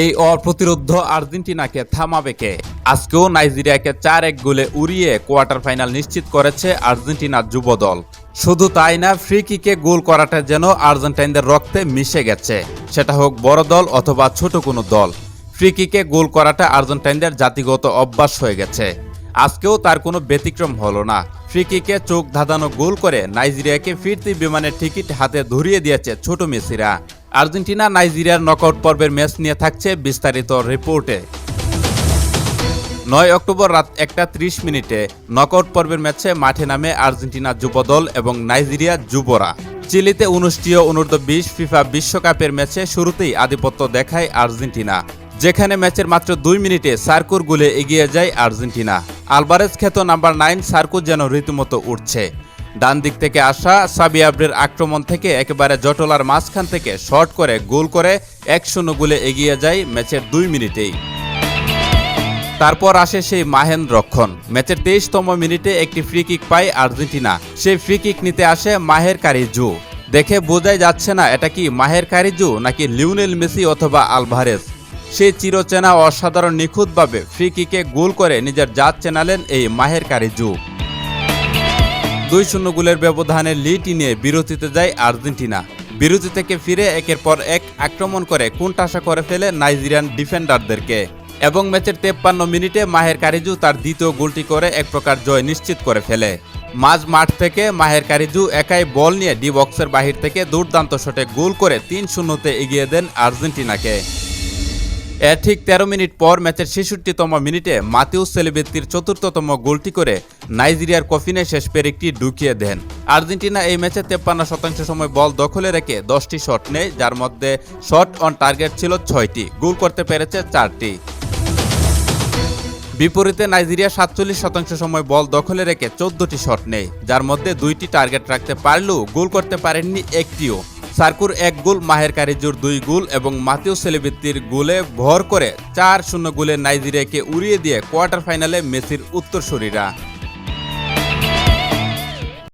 এই অপ্রতিরোধ আর্জেন্টিনাকে থামাবে কে? আজকেও নাইজেরিয়াকে চার এক গোলে উড়িয়ে কোয়ার্টার ফাইনাল নিশ্চিত করেছে আর্জেন্টিনার যুব দল শুধু তাই না ফ্রি কিকে গোল করাটা যেন আর্জেন্টাইনদের রক্তে মিশে গেছে। সেটা হোক বড় দল অথবা ছোট কোনো দল। ফ্রি কিকে গোল করাটা আর্জেন্টাইনদের জাতিগত অভ্যাস হয়ে গেছে। আজকেও তার কোনো ব্যতিক্রম হলো না। ফ্রি কিকে চোখ ধাঁধানো গোল করে নাইজেরিয়াকে ফিরতি বিমানের টিকিট হাতে ধরিয়ে দিয়েছে ছোট মেসিরা। আর্জেন্টিনা নাইজেরিয়ার নকআউট পর্বের ম্যাচ নিয়ে থাকছে বিস্তারিত রিপোর্টে। নয় অক্টোবর রাত একটা ত্রিশ মিনিটে নকআউট পর্বের ম্যাচে মাঠে নামে আর্জেন্টিনা যুবদল এবং নাইজেরিয়া যুবরা। চিলিতে অনুষ্ঠেয় অনূর্ধ্ব বিশ ফিফা বিশ্বকাপের ম্যাচে শুরুতেই আধিপত্য দেখায় আর্জেন্টিনা। যেখানে ম্যাচের মাত্র দুই মিনিটে সার্কুর গোলে এগিয়ে যায় আর্জেন্টিনা। আলবারেজ খ্যাত নাম্বার নাইন সার্কু যেন রীতিমতো উঠছে ডান দিক থেকে আসা সাবিয়াব্রের আক্রমণ থেকে একেবারে জটলার মাঝখান থেকে শর্ট করে, গোল করে এক শূন্য গোলে এগিয়ে যায় ম্যাচের দুই মিনিটেই। তারপর আসে সেই মাহেন রক্ষণ। ম্যাচের তেইশতম মিনিটে একটি ফ্রি কিক পায় আর্জেন্টিনা। সেই ফ্রি কিক নিতে আসে মাহের কারিজু। দেখে বোঝাই যাচ্ছে না, এটা কি মাহের কারিজু নাকি লিওনেল মেসি অথবা আলভারেজ? সেই চিরচেনা অসাধারণ নিখুঁতভাবে ফ্রি কিকে গোল করে নিজের জাত চেনালেন এই মাহের কারিজু। দুই শূন্য গোলের ব্যবধানে লিড নিয়ে বিরতিতে যায় আর্জেন্টিনা। বিরতি থেকে ফিরে একের পর এক আক্রমণ করে কোণঠাসা করে ফেলে নাইজেরিয়ান ডিফেন্ডারদেরকে। এবং ম্যাচের তেপ্পান্ন মিনিটে মাহের কারিজু তার দ্বিতীয় গোলটি করে এক প্রকার জয় নিশ্চিত করে ফেলে। মাঝ মাঠ থেকে মাহের কারিজু একাই বল নিয়ে ডি বক্সের বাহির থেকে দুর্দান্ত শটে গোল করে তিন শূন্যতে এগিয়ে দেন আর্জেন্টিনাকে। এর ঠিক তেরো মিনিট পর ম্যাচের ছেষট্টিতম মিনিটে মাতিউস সেলিবেত্তির চতুর্থতম গোলটি করে নাইজেরিয়ার কফিনে শেষ পেরেকটি ঢুকিয়ে দেন। আর্জেন্টিনা এই ম্যাচে তেপ্পান্ন শতাংশ সময় বল দখলে রেখে দশটি শট নেয়, যার মধ্যে শট অন টার্গেট ছিল ছয়টি, গোল করতে পেরেছে চারটি। বিপরীতে নাইজেরিয়া সাতচল্লিশ শতাংশ সময় বল দখলে রেখে চোদ্দটি শট নেয়, যার মধ্যে দুইটি টার্গেট রাখতে পারলেও গোল করতে পারেননি একটিও। সার্কুর এক গোল, মাহের কারিজুর দুই গোল এবং মাতিও সেলিবৃত্তির গোলে ভর করে চার শূন্য গোলে নাইজেরিয়াকে উড়িয়ে দিয়ে কোয়ার্টার ফাইনালে মেসির উত্তরসূরিরা।